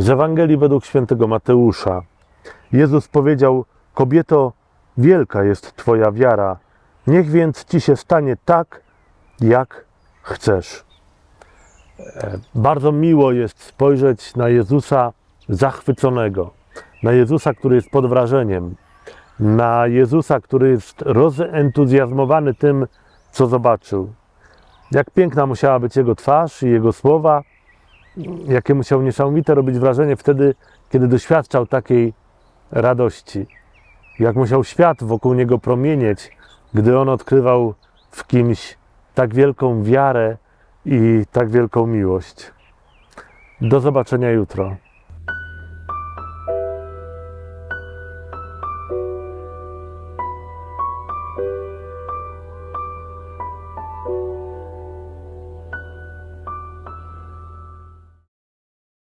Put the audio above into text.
Z Ewangelii według świętego Mateusza. Jezus powiedział: Kobieto, wielka jest Twoja wiara, niech więc ci się stanie tak, jak chcesz. E, Bardzo miło jest spojrzeć na Jezusa zachwyconego, na Jezusa, który jest pod wrażeniem, na Jezusa, który jest rozentuzjazmowany tym, co zobaczył. Jak piękna musiała być jego twarz i jego słowa, jakie musiał niesamowite robić wrażenie wtedy, kiedy doświadczał takiej radości. Jak musiał świat wokół niego promienieć, gdy on odkrywał w kimś tak wielką wiarę i tak wielką miłość. Do zobaczenia jutro.